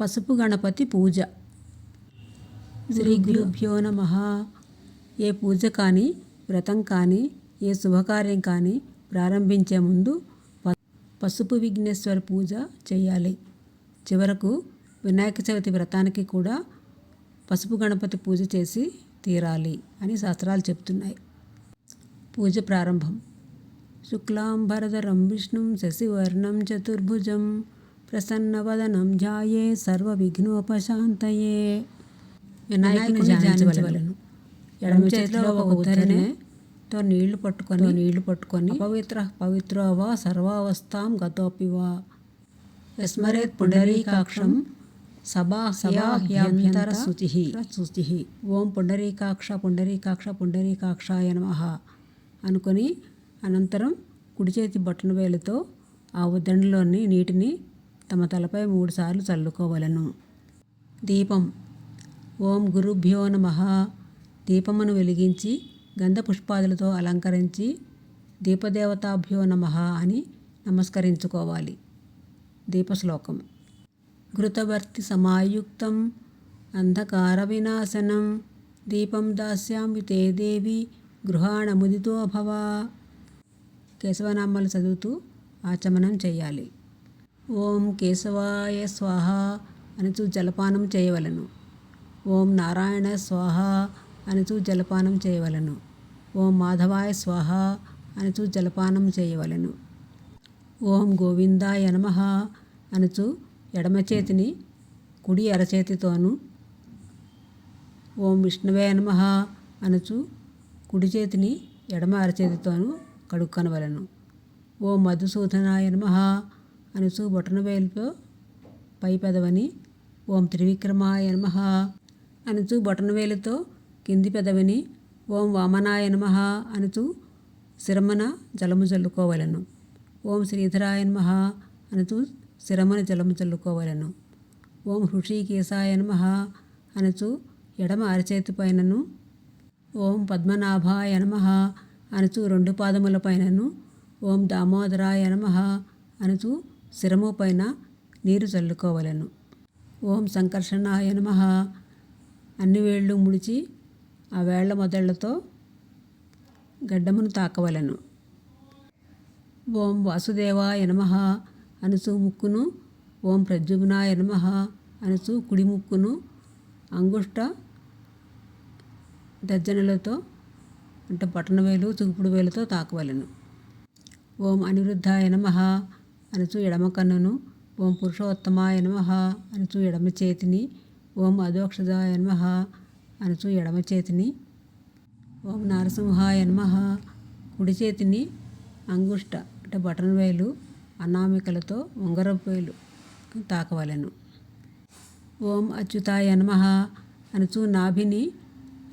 పసుపు గణపతి పూజ. శ్రీ గురుభ్యో నమ. ఏ పూజ కానీ వ్రతం కానీ ఏ శుభకార్యం కానీ ప్రారంభించే ముందు ప- పసుపు విఘ్నేశ్వర పూజ చేయాలి. చివరకు వినాయక చవితి వ్రతానికి కూడా పసుపు గణపతి పూజ చేసి తీరాలి అని శాస్త్రాలు చెప్తున్నాయి. పూజ ప్రారంభం. శుక్లాంబరధరం విష్ణుం శశివర్ణం చతుర్భుజం ప్రసన్నవదనం ధ్యాయే సర్వవిఘ్నోపశాంతయే వినాయకుని ధ్యానించవలను ఎడమ చేతిలో ఒక ఉత్తరణతో నీళ్ళు పట్టుకొని నీళ్ళు పట్టుకొని పవిత్ర పవిత్రో వా సర్వావస్థాం గతోపి వా. విస్మరేత్ పుండరీకాక్షం సభా సభాహ్యంతర శుచి శుచి. ఓం పుండరీకాక్ష పుండరీకాక్ష పుండరీకాక్షాయ నమః అనుకొని అనంతరం కుడి చేతి బట్టన వేలుతో ఆ ఉద్దండలోని నీటిని తమ తలపై మూడుసార్లు చల్లుకోవలను. దీపం. ఓం గురుభ్యో నమ. దీపమును వెలిగించి గంధ పుష్పాదులతో అలంకరించి దీపదేవతాభ్యో నమ అని నమస్కరించుకోవాలి. దీపశ్లోకం. ఘృతవర్తి సమాయుక్తం. అంధకార వినాశనం దీపం దాస్యామి తే దేవి. గృహాణముదితో భవ. కేశవనామాలు చదువుతూ ఆచమనం చేయాలి. ఓం కేశవాయ స్వాహ అనుచు జలపానం చేయవలను. ఓం నారాయణ స్వాహ అనుచు జలపానం చేయవలను. ఓం మాధవాయ స్వాహ అనుచు జలపానం చేయవలను. ఓం గోవిందాయ నమ అనుచు ఎడమ చేతిని కుడి అరచేతితోనూ ఓం విష్ణువే నమ అనుచు కుడి చేతిని ఎడమ అరచేతితోనూ కడుక్కనవలను. ఓం మధుసూదనాయ నమ అనుచు బొటనవేలుతో పై పెదవని ఓం త్రివిక్రమాయ నమ. అనుచు బొటనవేలుతో కింది పెదవిని ఓం వామనాయ నమ అనుచు శిరమన జలము చల్లుకోవలను ఓం శ్రీధరాయ నమ అనుచు శిరమన జలము చల్లుకోవలను ఓం హృషికేశాయ నమ అనుచు ఎడమ అరచేతి పైనను ఓం పద్మనాభాయ నమ అనుచు రెండు పాదముల పైనను ఓం దామోదరాయ నమ అనుచు శిరము పైన నీరు చల్లుకోవలను. ఓం సంకర్షణాయ నమ. అన్ని వేళ్ళు ముడిచి ఆ వేళ్ళ మొదళ్ళతో గడ్డమును తాకవలను. ఓం వాసుదేవాయ నమ అనుసు ముక్కును ఓం ప్రద్యుమ్నాయ నమ అనుసు కుడి ముక్కును అంగుష్ట దజ్జనలతో అంటే పట్టణవేలు చూపుడు వేలుతో తాకవలను. ఓం అనిరుద్ధాయ నమ. అనుచు ఎడమ కన్నును ఓం పురుషోత్తమాయ నమ అనుచు ఎడమ చేతిని ఓం అధోక్షదాయ నమ అనుచు ఎడమ చేతిని ఓం నరసింహాయ నమ కుడి చేతిని అంగుష్ట అంటే బటన్ వేలు అనామికలతో ఉంగరపు వేలు తాకవలెను. ఓం అచ్యుతాయ నమ అనుచు నాభిని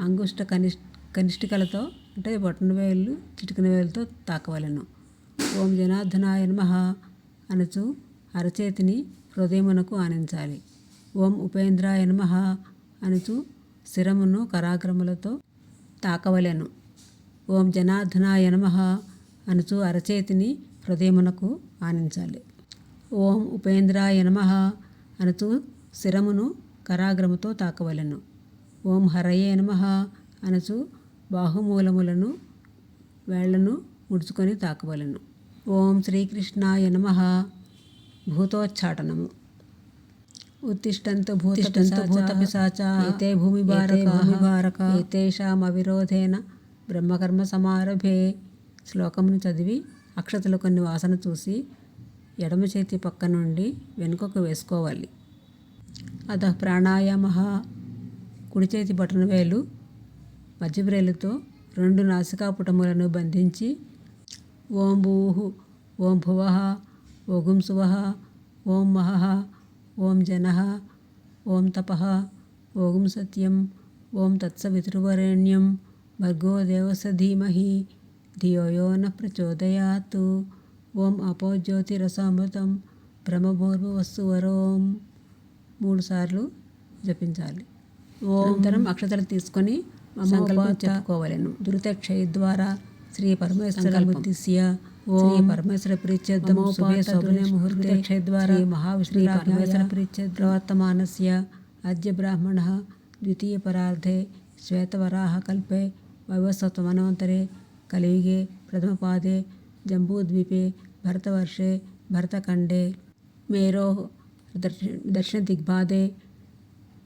అంగుష్ట కనిష్ కనిష్టికలతో అంటే బటన్ వేలు చిటికిన వేలుతో తాకవలెను. ఓం జనార్దనాయ నమ అనుచు అరచేతిని హృదయమునకు ఆనించాలి. ఓం ఉపేంద్రాయ నమ అనుచు శిరమును కరాగ్రములతో తాకవలెను. ఓం జనార్దనాయ నమ అనుచు అరచేతిని హృదయమునకు ఆనించాలి. ఓం ఉపేంద్రాయ నమ అనుచు శిరమును కరాగ్రముతో తాకవలెను. ఓం హరయే నమ అనుచు బాహుమూలములను వేళ్ళను ముడుచుకొని తాకవలెను. ఓం శ్రీకృష్ణాయ నమ. భూతోచ్చాటనము ఉత్తిష్టంతు భూతిష్టంతు భూతపిశాచ ఏతే భూమి భారక భూమి భారక ఏతేషాం అవిరోధేన బ్రహ్మకర్మ సమారభే శ్లోకమును చదివి అక్షతలు కొన్ని వాసన చూసి ఎడమ చేతి పక్క నుండి వెనుకకు వేసుకోవాలి. అత ప్రాణాయామ. కుడి చేతి బటన వేలు మధ్యవ్రేలుతో రెండు నాసికాపుటములను బంధించి ఓం భూహు ఓం భువ ఓం శువ ఓం మహ ఓం జన ఓం తప ఓం సత్యం ఓం తత్సవితృవరేణ్యం భర్గో దేవస ధీమహి ధియో యో న ప్రచోదయాత్ ఓం అపో జ్యోతిరసామృతం బ్రహ్మభూర్వస్సువరోం మూడుసార్లు జపించాలి. ఓంతరం అక్షతలు తీసుకొని సంకల్పం చెప్పుకోవలెను. దురితక్షయ ద్వారా ಶ್ರೀ ಪರಮೇಶ್ವರ ಮುದ್ದಿಸಿಯ ಶ್ರೀ ಪರಮೇಶ್ವರ ಪರಿಚಯ ಶುಭೆ ಮುಹೂರ್ತೆ ಕ್ಷಯದ್ವಾರ ಮಹಾವಿಷ್ಣು ಪರಮೇಶ್ವರ ಪರಿಚಯ ಪ್ರವರ್ತಮಾನಸ್ಯ ಅದ್ಯ ಬ್ರಾಹ್ಮಣಃ द्वितीय परार्धे श्वेतवराह कल्पे वैवस्वतमनोन्तरे कलियुगे प्रथमपादे जम्बूद्वीपे भरतवर्षे भरतखण्डे मेरोः दर्श दक्षिणदिग्भादे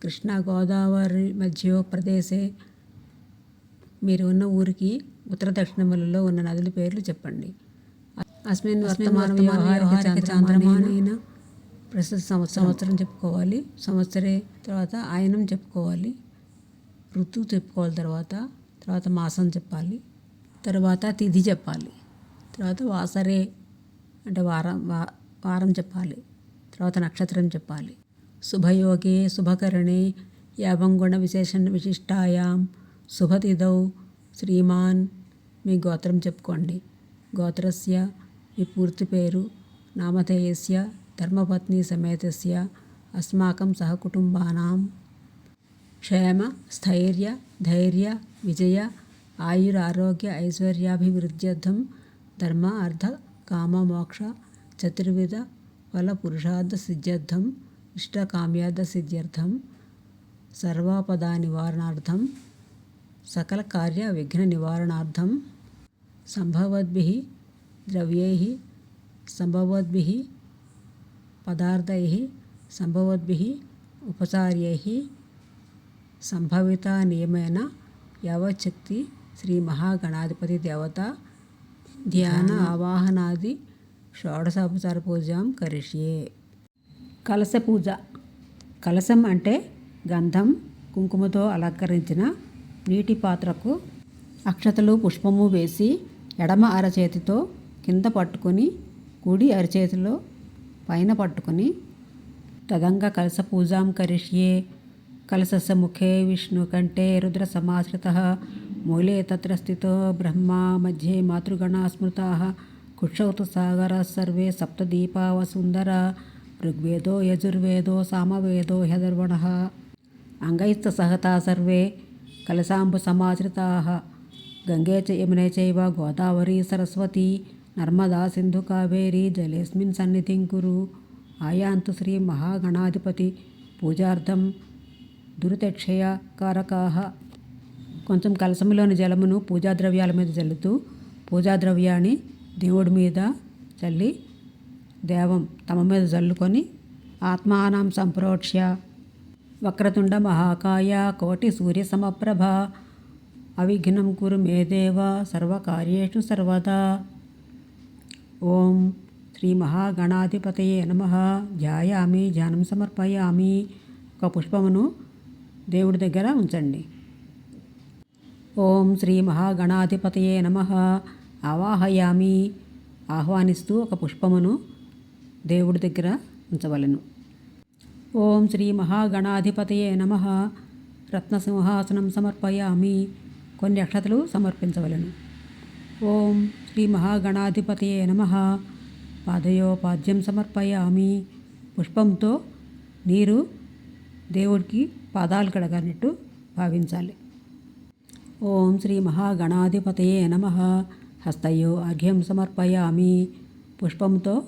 कृष्णागोदावरी मध्यो प्रदेशे मेरोन्न ऊर की ఉత్తర దక్షిణములలో ఉన్న నదుల పేర్లు చెప్పండి. అస్మిన్ వర్తమాన వ్యవహారిక చాంద్రమానైన ప్రస్తుత సంవత్సరం సంవత్సరం చెప్పుకోవాలి. సంవత్సరే తర్వాత ఆయనం చెప్పుకోవాలి. ఋతువు చెప్పుకోవాలి తర్వాత. తర్వాత మాసం చెప్పాలి. తర్వాత తిథి చెప్పాలి. తర్వాత వాసరే అంటే వారం వా వారం చెప్పాలి. తర్వాత నక్షత్రం చెప్పాలి. శుభయోగే శుభకరణే యాభంగుణ విశేషణ విశిష్టాయాం శుభతిథౌ శ్రీమాన్. మీ గోత్రం చెప్పుకోండి. గోత్రస్య మీ పూర్తి పేరు నామధేయస్య ధర్మపత్ని సమేతస్య అస్మాకం సహకుటుంబానాం క్షేమ స్థైర్య ధైర్య విజయ ఆయురారోగ్య ఐశ్వర్యాభివృద్ధ్యర్థం ధర్మ అర్థ కామ మోక్ష చతుర్విధ ఫల పురుషార్థ సిద్ధ్యర్థం ఇష్టకామ్యార్థ సిద్ధ్యర్థం సర్వాపదా నివారణార్థం సకల కార్య విఘ్న నివారణార్థం సంభవద్భిः ద్రవ్యైः సంభవద్భిः పదార్థైः సంభవద్భిः ఉపచార్యైः సంభవిత నియమేన యావచ్చక్తి శ్రీ మహాగణాధిపతి దేవత ధ్యాన ఆవాహనాది షోడశోపచార పూజాం కరిష్యే. కలశ పూజ. కలశం అంటే గంధం కుంకుమతో అలంకరించిన నీటి పాత్రకు అక్షతలు పుష్పము వేసి ఎడమ అరచేతితో కింద పట్టుకొని కుడి అరచేతిలో పైన పట్టుకొని తదంగ కలస పూజాం కరిష్యే కలశస్య ముఖే విష్ణు కంటే రుద్ర సమాశ్రిత మూలే తత్ర స్థితో బ్రహ్మ మధ్యే మాతృగణా స్మృతా కుక్షౌ సాగర సర్వే సప్తదీపా వసుందర ఋగ్వేదో యజుర్వేదో సామవేదో హ్యదర్వణ అంగైస్త సహతా సర్వే కలశాంబు సమాశ్రితా. గంగే చ యమునే చైవ గోదావరి సరస్వతి నర్మదా సింధు కావేరి జలేస్మిన్ సన్నిధిం కురు. ఆయాంతు శ్రీ మహాగణాధిపతి పూజార్థం దురితక్షయ కారకాः. కొంచెం కలసంలోని జలమును పూజా ద్రవ్యాల మీద చల్లుతూ పూజా ద్రవ్యాన్ని దేవుడి మీద చల్లి దేవం తమ మీద చల్లుకొని ఆత్మానం సంప్రోక్ష్య వక్రతుండ మహాకాయ కోటి సూర్య సమప్రభ. అవిఘ్నం కురు మే దేవ సర్వకార్యేషు సర్వదా. ఓం శ్రీ మహాగణాధిపతయే నమ. ధ్యాయామి ధ్యానం సమర్పయామి. ఒక పుష్పమును దేవుడి దగ్గర ఉంచండి. ఓం శ్రీ మహాగణాధిపతయే నమ. ఆవాహయామి. ఆహ్వానిస్తూ ఒక పుష్పమును దేవుడి దగ్గర ఉంచవలను. ఓం శ్రీ మహాగణాధిపతయే నమ. రత్నసింహాసనం సమర్పయామి. కొన్ని అక్షతలు సమర్పించవలను. ఓం శ్రీ మహాగణాధిపతయే నమ. పాదయోపాద్యం సమర్పయామి. పుష్పంతో నీరు దేవుడికి పాదాలు కడగనట్టు భావించాలి. ఓం శ్రీ మహాగణాధిపతయే నమ. హస్తయో అర్ఘ్యం సమర్పయామి. పుష్పంతో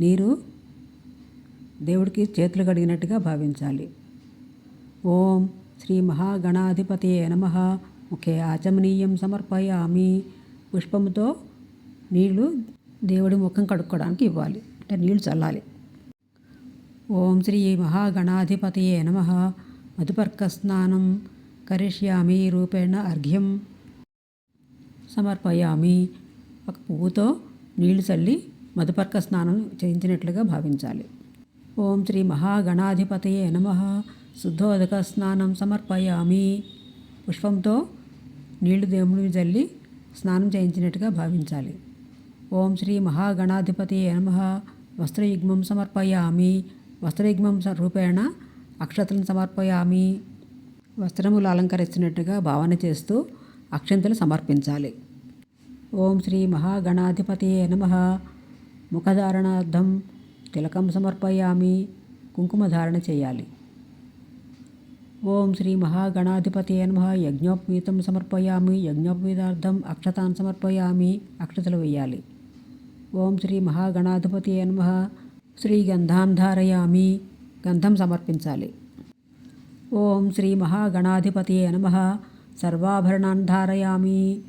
నీరు దేవుడికి చేతులు కడిగినట్టుగా భావించాలి. ఓం శ్రీ మహాగణాధిపతయే నమ. ముఖే ఆచమనీయం సమర్పయామి. పుష్పముతో నీళ్ళు దేవుడి ముఖం కడుక్కోవడానికి ఇవ్వాలి. అంటే నీళ్ళు చల్లాలి. ఓం శ్రీ మహాగణాధిపతయే నమ. మధుపర్క స్నానం కరిష్యామి రూపేణ అర్ఘ్యం సమర్పయామి. ఒక పువ్వుతో నీళ్ళు చల్లి మధుపర్క స్నానం చేయించినట్లుగా భావించాలి. ఓం శ్రీ మహాగణాధిపతయే నమ. శుద్ధోదక స్నానం సమర్పయామి. పుష్పంతో నీళ్ళు దేవుడిని జల్లి స్నానం చేయించినట్టుగా భావించాలి. ఓం శ్రీ మహాగణాధిపతయే నమ. వస్త్రయుగ్మం సమర్పయామి. వస్త్రయుగ్మం రూపేణ అక్షతలను సమర్పయామి. వస్త్రములు అలంకరిస్తున్నట్టుగా భావన చేస్తూ అక్షంతలు సమర్పించాలి. ఓం శ్రీ మహాగణాధిపతయే నమ. ముఖధారణార్థం తిలకం సమర్పయామి కుంకుమధారణ చేయాలి. ఓం శ్రీ మహాగణాధిపతి నమ. యజ్ఞోపవీతం సమర్పయామి యజ్ఞోపవీతార్థం అక్షతాన్ సమర్పయామి అక్షతలు వేయాలి. ఓం శ్రీ మహాగణాధిపతి నమ. శ్రీ గంధాం ధారయామి గంధం సమర్పించాలి. ఓం శ్రీ మహాగణాధిపతి నమ. సర్వాభరణాన్ ధారయామి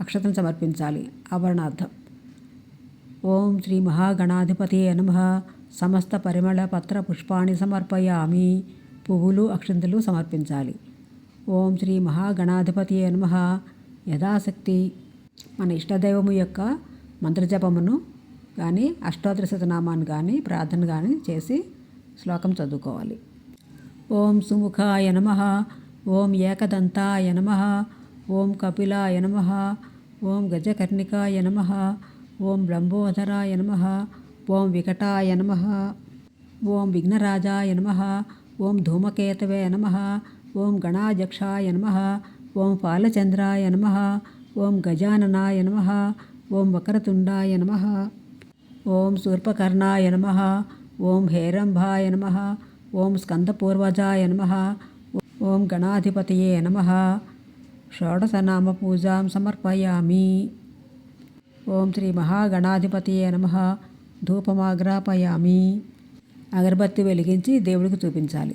అక్షతం సమర్పించాలి. ఆభరణార్థం. ఓం శ్రీ మహాగణాధిపతి నమ. సమస్త పరిమళ పత్ర పుష్పాన్ని సమర్పయామి. పువ్వులు అక్షంతలు సమర్పించాలి. ఓం శ్రీ మహాగణాధిపతి నమ. యథాశక్తి. మన ఇష్టదైవము యొక్క మంత్రజపమును కానీ అష్టోత్తర శతనామాన్ని కానీ ప్రార్థన కానీ చేసి శ్లోకం చదువుకోవాలి. ఓం సుముఖాయ నమ. ఓం ఏకదంతాయ నమ. ఓం కపిలాయ నమ. ఓం గజకర్ణికాయ నమ. ఓం బ్రహ్మోధరాయ నమ ఓం వికటాయ నమ ఓం విఘ్నరాజాయ నమ ఓం ధూమకేతవే నమ ఓం గణాధ్యక్షాయ నమ ఓం పాలచంద్రాయ నమ ఓం గజాననాయ నమ ఓం వక్రతుండాయ నమ ఓం శూర్పకర్ణాయ నమ ఓం హేరంభాయ నమ ఓం స్కందపూర్వజాయ నమ ఓం గణాధిపతయే నమ షోడశనామ పూజాం సమర్పయామి ఓం శ్రీ మహాగణాధిపతియే నమ. ధూపమాగ్రాపయామి. అగరబత్తి వెలిగించి దేవుడికి చూపించాలి.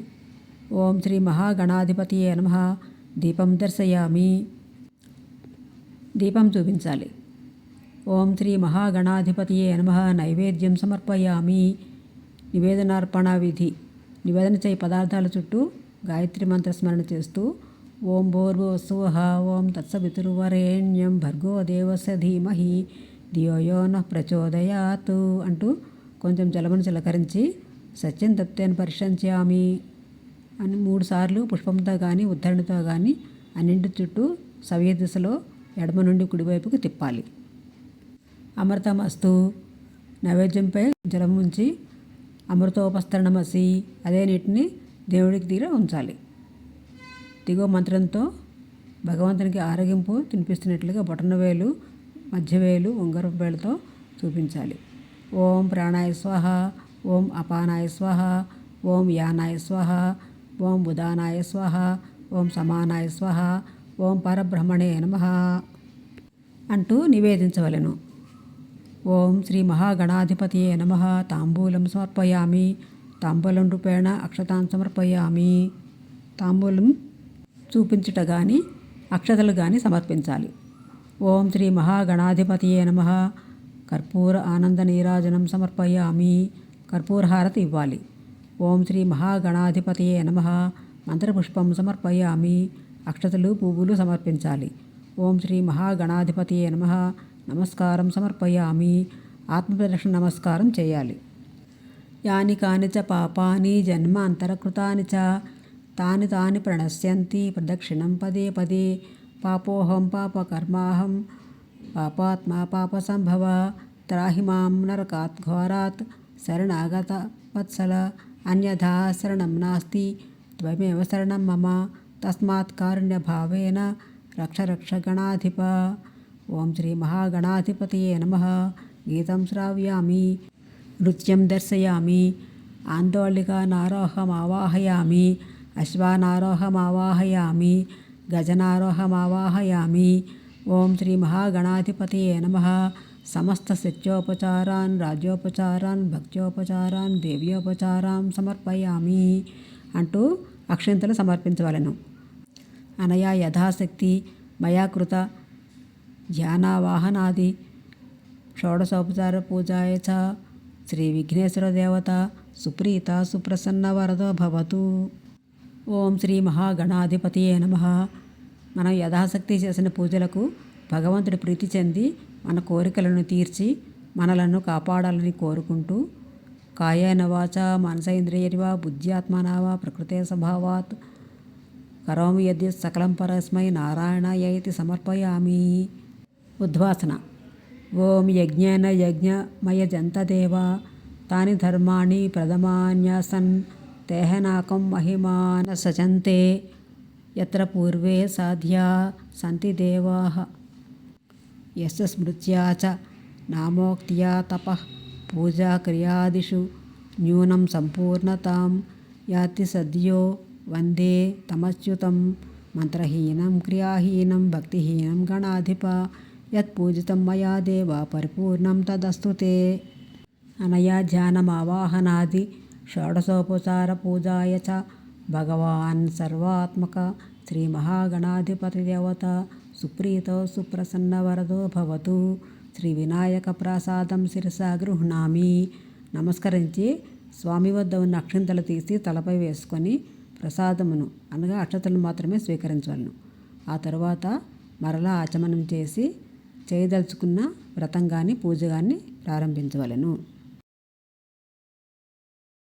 ఓం శ్రీ మహాగణాధిపతియే నమ. దీపం దర్శయామి. దీపం చూపించాలి. ఓం శ్రీ మహాగణాధిపతియే నమ. నైవేద్యం సమర్పయామి. నివేదనార్పణ విధి. నివేదన చేయి పదార్థాల చుట్టూ గాయత్రి మంత్ర స్మరణ చేస్తూ ఓం భూర్భువస్సువః ఓం తత్సవితురువరేణ్యం భర్గో దేవస్య ధీమహి ధియోయో న ప్రచోదయాత్ అంటూ కొంచెం జలమును చిలకరించి సత్యం తప్తేను పరిశంచామి అని మూడుసార్లు పుష్పంతో కానీ ఉద్ధరణతో కానీ అన్నింటి చుట్టూ సవ్య దిశలో ఎడమ నుండి కుడివైపుకు తిప్పాలి. అమృతమస్తు నైవేద్యంపై జలం ఉంచి అమృతోపస్తరణమసి అదే నీటిని దేవుడికి తీర ఉంచాలి. దిగువ మంత్రంతో భగవంతునికి ఆరగింపు తినిపిస్తున్నట్లుగా బొటనవేలు మధ్యవేలు ఉంగరపు వేలుతో చూపించాలి. ఓం ప్రాణాయ స్వాహ ఓం అపానాయ స్వాహ ఓం యానాయ స్వాహ ఓం బుధానాయ స్వాహ ఓం సమానాయ స్వాహ ఓం పరబ్రహ్మణే నమ అంటూ నివేదించవలెను. ఓం శ్రీ మహాగణాధిపతియే నమ. తాంబూలం సమర్పయామి. తాంబూలం రూపేణ అక్షతాన్ సమర్పయామి. తాంబూలం చూపించుట కానీ అక్షతలు కానీ సమర్పించాలి. ఓం శ్రీ మహాగణాధిపతియే నమ. కర్పూర ఆనంద నీరాజనం సమర్పయామి. కర్పూరహారతి ఇవ్వాలి. ఓం శ్రీ మహాగణాధిపతియే నమ. మంత్రపుష్పం సమర్పయామి. అక్షతలు పువ్వులు సమర్పించాలి. ఓం శ్రీ మహాగణాధిపతియే నమ. నమస్కారం సమర్పయామి. ఆత్మప్రదక్షిణ నమస్కారం చేయాలి. యాని కాని చ పాపాని జన్మాంతరకృతాని చ तानि तानि प्रणश्यन्ति प्रदक्षिणं पदे पदे। पापोऽहं पापकर्माहं। पापात्मा पापसम्भव। त्राहि माँ नरकात् घोरात्। शरणागतवत्सल अन्यथा शरणं नास्ति। त्वमेव शरणं मम। तस्मात् कारुण्यभावेन रक्ष रक्ष गणाधिप ॐ श्रीमहागणाधिपतये नमः। गीतं श्रावयामि। नृत्यं दर्शयामि। आन्दोलिकानारोहमावाहयामि। అశ్వానారోహమావాహయామి గజనారోహమావాహయామి ఓం శ్రీ మహాగణాధిపతయే నమ సమస్త శత్యోపచారాన్ రాజ్యోపచారాన్ భక్త్యోపచారాన్ దేవ్యోపచారాన్ సమర్పయామి అంటూ అక్షింతలు సమర్పించవలను. అనయా యథాశక్తి మయాకృత ధ్యానావాహనాది షోడశోపచార పూజాయ చ శ్రీ విఘ్నేశ్వర దేవత సుప్రీత సుప్రసన్న వరదో భవతు. ఓం శ్రీ మహాగణాధిపతియే నమ. మనం యథాశక్తి చేసిన పూజలకు భగవంతుడి ప్రీతి చెంది మన కోరికలను తీర్చి మనలను కాపాడాలని కోరుకుంటూ కాయేన వాచ మనసేంద్రియర్వా బుద్ధ్యాత్మనావా ప్రకృతే స్వభావాత్. కరోమి యద్య సకలం పరస్మై నారాయణాయైతి సమర్పయామి. ఉద్వాసన. ఓం యజ్ఞేన యజ్ఞమయ జంతదేవ తాని ధర్మాణి ప్రథమాన్యాసన్. तेहनाक महिमा न सजन्ते यत्र पूर्वे साध्या सन्ति देवाः। यस्य स्मृत्या च नामोक्त्या तपः पूजाक्रियादिषु न्यूनं सम्पूर्णतां याति सद्यो वंदे तमच्युतं। मन्त्रहीनं, क्रियाहीनं, भक्तिहीनं, गणाधिप, यत्पूजितं मया देवा परिपूर्णं तदस्तु ते। अनया ध्यानमावाहनादि పూజాయ చ. భగవాన్ సర్వాత్మక. శ్రీ మహాగణాధిపతి దేవత. సుప్రీతో సుప్రసన్న వరదో భవతు. శ్రీ వినాయక ప్రసాదం శిరసా గృహ్ణామి. నమస్కరించి స్వామి వద్ద ఉన్న అక్షింతలు తీసి తలపై వేసుకొని ప్రసాదమును అనగా అక్షతలు మాత్రమే స్వీకరించవలను. ఆ తరువాత మరలా ఆచమనం చేసి చేయదలుచుకున్న వ్రతం కానీ పూజ కానీ ప్రారంభించవలను.